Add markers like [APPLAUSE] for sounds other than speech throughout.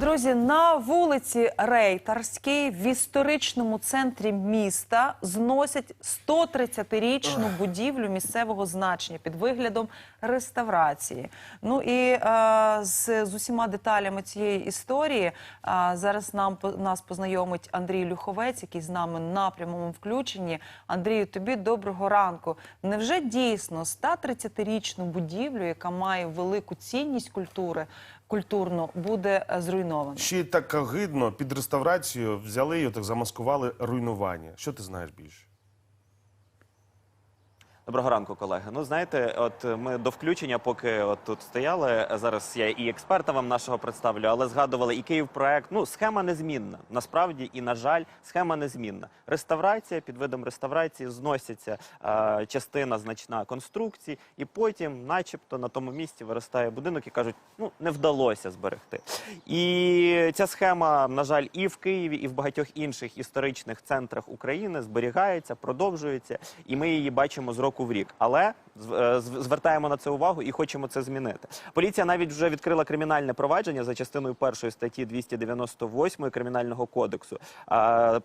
Друзі, на вулиці Рейтерській в історичному центрі міста зносять 130-річну будівлю місцевого значення під виглядом реставрації. Ну і е, з, з усіма деталями цієї історії е, зараз нам нас познайомить Андрій Люховець, який з нами на прямому включенні. Андрію, тобі доброго ранку. Невже дійсно 130-річну будівлю, яка має велику цінність культури, культурну, буде зруйновано. Ще так гидно під реставрацію взяли і так замаскували руйнування. Що ти знаєш більше? Доброго ранку, колеги. Ну знаєте, от ми до включення, поки от тут стояли. Зараз я і експерта вам нашого представлю, але згадували і Київпроект. Ну, схема незмінна. Насправді, і на жаль, схема незмінна. Реставрація під видом реставрації зноситься е, частина значна конструкції, і потім, начебто, на тому місці виростає будинок і кажуть, ну не вдалося зберегти. І ця схема, на жаль, і в Києві, і в багатьох інших історичних центрах України зберігається, продовжується, і ми її бачимо з року в рік. Але е, звертаємо на це увагу і хочемо це змінити. Поліція навіть вже відкрила кримінальне провадження за частиною першої статті 298 кримінального кодексу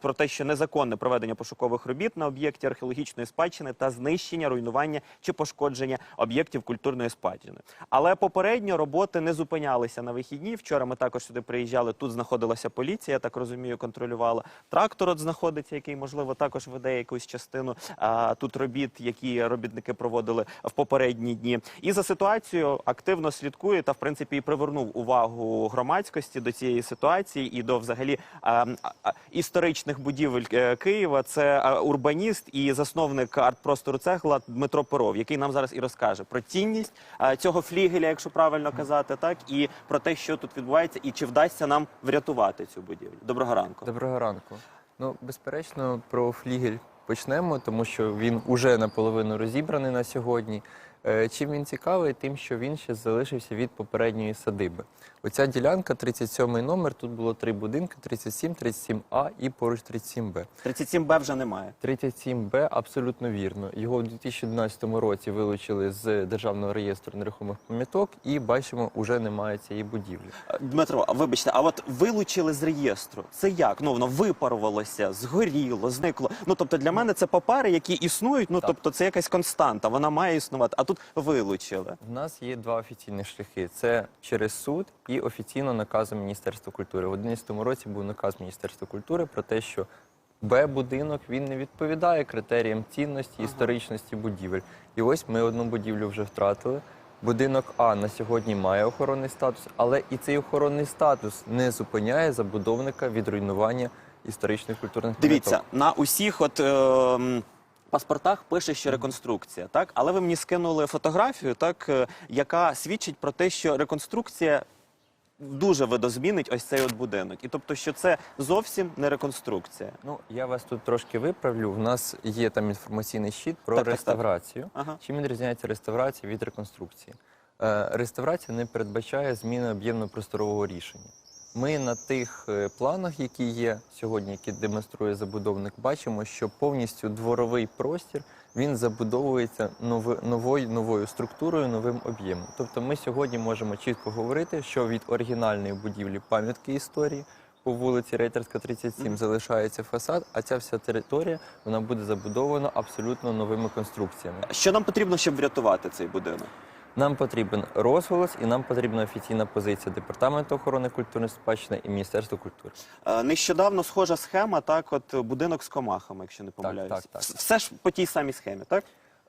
про те, що незаконне проведення пошукових робіт на об'єкті археологічної спадщини та знищення, руйнування чи пошкодження об'єктів культурної спадщини. Але попередньо роботи не зупинялися на вихідні. Вчора ми також сюди приїжджали. Тут знаходилася поліція, я так розумію, контролювала. Трактор от знаходиться, який можливо також веде якусь частину тут робіт, які робітники проводили в попередні дні. І за ситуацією активно слідкує та в принципі і привернув увагу громадськості до цієї ситуації і до взагалі історичних будівель е, Києва. Це а, урбаніст і засновник арт-простору цегла Дмитро Перов, який нам зараз і розкаже про цінність а, цього флігеля, якщо правильно казати, так і про те, що тут відбувається, і чи вдасться нам врятувати цю будівлю. Доброго ранку. Доброго ранку. Ну, безперечно, про флігель почнемо, тому що він уже наполовину розібраний на сьогодні. Е, Чим він цікавий? Тим, що він ще залишився від попередньої садиби. Оця ділянка, 37 номер, тут було три будинки: 37, 37А і поруч 37Б. 37Б вже немає. 37Б абсолютно вірно. Його у 2011 році вилучили з державного реєстру нерухомих пам'яток, і бачимо, уже немає цієї будівлі. Дмитро, вибачте, а от вилучили з реєстру. Це як? Ну воно випарувалося, згоріло, зникло. Ну тобто для мене це папери, які існують. Ну Так. тобто це якась константа, вона має існувати. А тут вилучили. В нас є два офіційних шляхи: це через суд і офіційно наказом Міністерства культури. В 2011 році був наказ Міністерства культури про те, що Б-будинок він не відповідає критеріям цінності, історичності будівель. І ось ми одну будівлю вже втратили. Будинок А на сьогодні має охоронний статус, але і цей охоронний статус не зупиняє забудовника від руйнування історичних культурних Дивіться, пам'яток. на усіх от. Е, Паспортах пише, що реконструкція, так але ви мені скинули фотографію, так е, яка свідчить про те, що реконструкція дуже видозмінить ось цей от будинок, і тобто, що це зовсім не реконструкція. Ну, я вас тут трошки виправлю. В нас є там інформаційний щит про Так, так, так. реставрацію. Ага. Чим відрізняється реставрація від реконструкції? Е, реставрація не передбачає зміни об'ємно-просторового рішення. Ми на тих е, планах, які є сьогодні, які демонструє забудовник, бачимо, що повністю дворовий простір він забудовується новою новою структурою, новим об'ємом. Тобто, ми сьогодні можемо чітко говорити, що від оригінальної будівлі пам'ятки історії по вулиці Рейтерська, 37 залишається фасад, а ця вся територія вона буде забудована абсолютно новими конструкціями. Що нам потрібно, щоб врятувати цей будинок? Нам потрібен розголос і нам потрібна офіційна позиція департаменту охорони культурної спадщини і Міністерства культури. Е, Нещодавно схожа схема, так, от будинок з комахами, якщо не помиляюсь. так, так. Вс- Все ж по тій самій схемі, так?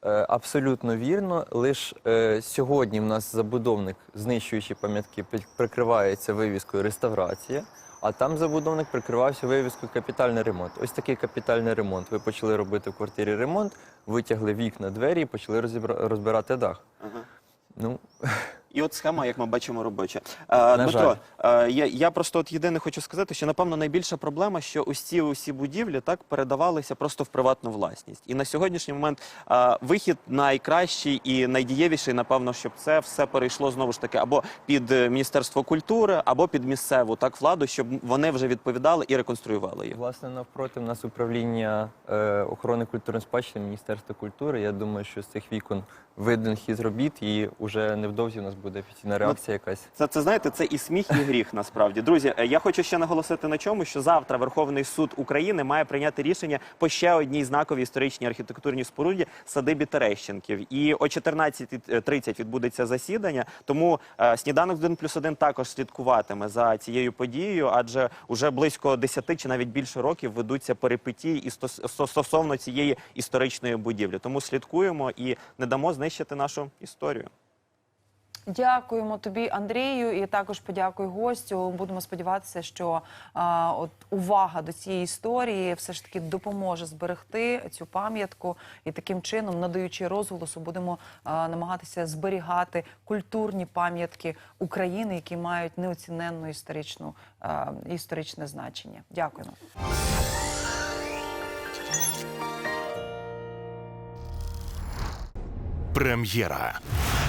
Е, Абсолютно вірно. Лише е, сьогодні в нас забудовник, знищуючи пам'ятки, прикривається вивіскою реставрація, а там забудовник прикривався вивіскою капітальний ремонт. Ось такий капітальний ремонт. Ви почали робити в квартирі ремонт, витягли вікна, двері і почали розібра- розбирати дах. Ага. Ну, [LAUGHS] І от схема, як ми бачимо, робоча. Е, Дмитро, е, я, я просто от єдине хочу сказати, що напевно найбільша проблема, що ось ці усі будівлі так передавалися просто в приватну власність. І на сьогоднішній момент е, вихід найкращий і найдієвіший, напевно, щоб це все перейшло знову ж таки або під е, Міністерство культури, або під місцеву так владу, щоб вони вже відповідали і реконструювали їх. Власне, навпроти в нас управління е, охорони культурної спадщини Міністерства культури. Я думаю, що з цих вікон виден хід робіт, і вже невдовзі у нас буде офіційна реакція якась. Це, це знаєте, це і сміх, і гріх насправді. Друзі, е, я хочу ще наголосити на чому, що завтра Верховний суд України має прийняти рішення по ще одній знаковій історичній архітектурній споруді садибі Терещенків. І о 14.30 відбудеться засідання. Тому е, сніданок з 1 плюс 1 також слідкуватиме за цією подією, адже уже близько 10 чи навіть більше років ведуться перипетії і стосовно цієї історичної будівлі. Тому слідкуємо і не дамо знищити нашу історію. Дякуємо тобі, Андрію, і також подякую гостю. Будемо сподіватися, що а, от увага до цієї історії все ж таки допоможе зберегти цю пам'ятку, і таким чином, надаючи розголосу, будемо а, намагатися зберігати культурні пам'ятки України, які мають неоціненну історичну а, історичне значення. Дякуємо. Прем'єра.